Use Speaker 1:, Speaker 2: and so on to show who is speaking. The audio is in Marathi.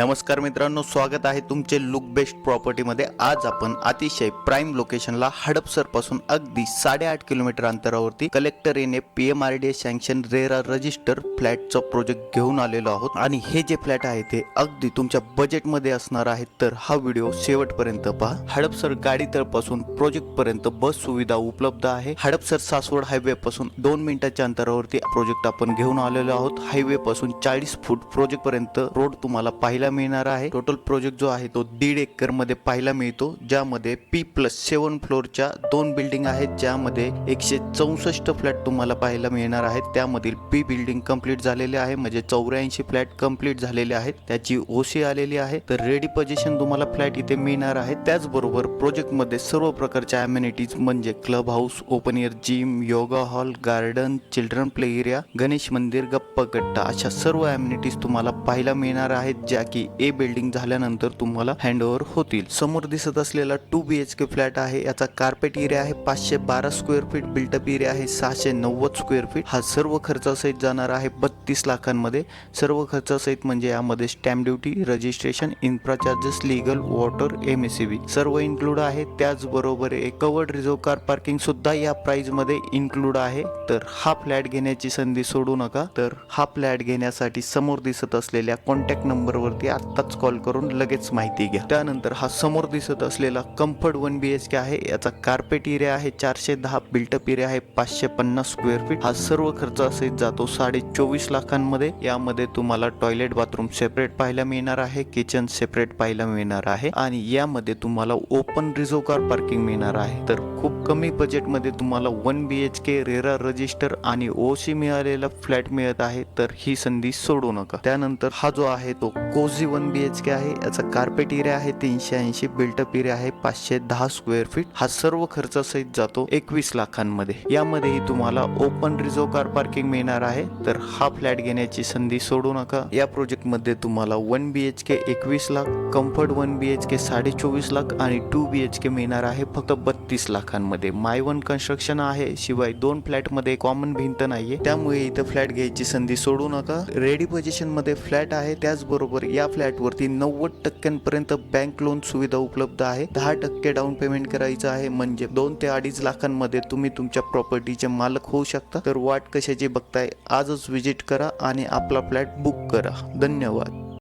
Speaker 1: नमस्कार मित्रांनो स्वागत आहे तुमचे लुक बेस्ट प्रॉपर्टीमध्ये आज आपण अतिशय प्राईम लोकेशनला हडपसरपासून अगदी साडेआठ किलोमीटर अंतरावरती कलेक्टर येणे P M R D A sanction RERA register फ्लॅटचा project घेऊन आलेलो आहोत. आणि हे जे फ्लॅट आहे ते अगदी तुमच्या बजेटमध्ये असणार आहे. तर हा व्हिडिओ शेवटपर्यंत पहा. हडपसर गाडी तळपासून प्रोजेक्ट पर्यंत बस सुविधा उपलब्ध आहे. हडपसर सासवड हायवे पासून दोन मिनिटाच्या अंतरावरती प्रोजेक्ट आपण घेऊन आलेलो आहोत. हायवे पासून चाळीस फूट प्रोजेक्ट पर्यंत रोड तुम्हाला पाहिला पाहायला मिळणार आहे. टोटल प्रोजेक्ट जो आहे तो दीड एकरमध्ये पाहायला मिळतो ज्यामध्ये पी प्लस सेवन फ्लोअरच्या दोन बिल्डिंग आहेत ज्यामध्ये एकशे चौसष्ट फ्लॅट तुम्हाला पाहायला मिळणार आहेत. त्यामधील पी बिल्डिंग कंप्लीट झालेले आहे म्हणजे चौऱ्याऐंशी फ्लॅट कंप्लीट झालेले आहेत. त्याची ओसी आलेली आहे. तर रेडी पोझिशन तुम्हाला फ्लॅट इथे मिळणार आहे. त्याचबरोबर प्रोजेक्टमध्ये सर्व प्रकारच्या अम्युनिटीज म्हणजे club house open air gym yoga hall garden children play area Ganesh मंदिर गप्पा गट्टा अशा सर्व अम्युनिटीज तुम्हाला पाहायला मिळणार आहेत ज्या की ए बिल्डिंग झाल्यानंतर तुम्हाला हँडओव्हर होतील. समोर दिसत असलेला two B H K flat आहे. याचा कार्पेट एरिया आहे. पाचशे बारा स्क्वेअर फीट बिल्टअप एरिया आहे. सहाशे नव्वद स्क्वेअर फीट हा सर्व खर्चासहित जाणार आहे बत्तीस लाखांमध्ये. सर्व खर्चासहित म्हणजे यामध्ये stamp duty registration infra charges legal water M S B सर्व इन्क्लूड आहे. त्याचबरोबर एक कवर्ड रिझर्व कार पार्किंग सुद्धा या प्राइसमध्ये इन्क्लूड आहे. तर हा फ्लॅट घेण्याची संधी सोडू नका. तर हा फ्लॅट घेण्यासाठी समोर दिसत असलेल्या कॉन्टॅक्ट नंबरवर नंबरवरती आत्ताच कॉल करून लगेच माहिती घ्या. त्यानंतर हा समोर दिसत असलेला comfort one B H K आहे याचा कार्पेट एरिया आहे चारशे दहा बिल्टअप एरिया आहे पाचशे पन्नास स्क्वेअर फीट. हा सर्व खर्च असेच जातो साडे चोवीस लाखांमध्ये. यामध्ये तुम्हाला टॉयलेट बाथरूम सेपरेट पाहायला मिळणार आहे किचन सेपरेट पाहायला मिळणार आहे आणि यामध्ये तुम्हाला ओपन रिझर्व कार पार्किंग मिळणार आहे. तर खूप कमी बजेटमध्ये तुम्हाला one B H K RERA register आणि ओसी मिळालेला फ्लॅट मिळत आहे तर ही संधी सोडू नका. त्यानंतर हा जो आहे तो जी वन बी एच के आहे. याचा कार्पेट एरिया आहे तीनशे ऐंशी बिल्टअप एरिया आहे पाचशे दहा स्क्वेअर फीट हा सर्व खर्चासहित जातो एकवीस लाखांमध्ये. यामध्येही तुम्हाला ओपन रिझर्व कार पार्किंग मिळणार आहे. तर हा फ्लॅट घेण्याची संधी सोडू नका. या प्रोजेक्टमध्ये तुम्हाला वन बी एच के एकवीस lakh comfort one B H K साडे चोवीस लाख आणि टू बी एच के मिळणार आहे फक्त बत्तीस लाखांमध्ये. माय वन कन्स्ट्रक्शन आहे शिवाय दोन फ्लॅटमध्ये कॉमन भिंत नाहीये. त्यामुळे इथं फ्लॅट घ्यायची संधी सोडू नका. रेडी पोझिशनमध्ये फ्लॅट आहे त्याचबरोबर या या फ्लॅटवरती नव्वद टक्क्यांपर्यंत बँक लोन सुविधा उपलब्ध आहे. दहा टक्के डाऊन पेमेंट करायचं आहे. म्हणजे दोन ते अडीच लाखांमध्ये तुम्ही तुमच्या प्रॉपर्टीचे मालक होऊ शकता. तर वाट कशाची बघताय? आजच व्हिजिट करा आणि आपला फ्लॅट बुक करा. धन्यवाद.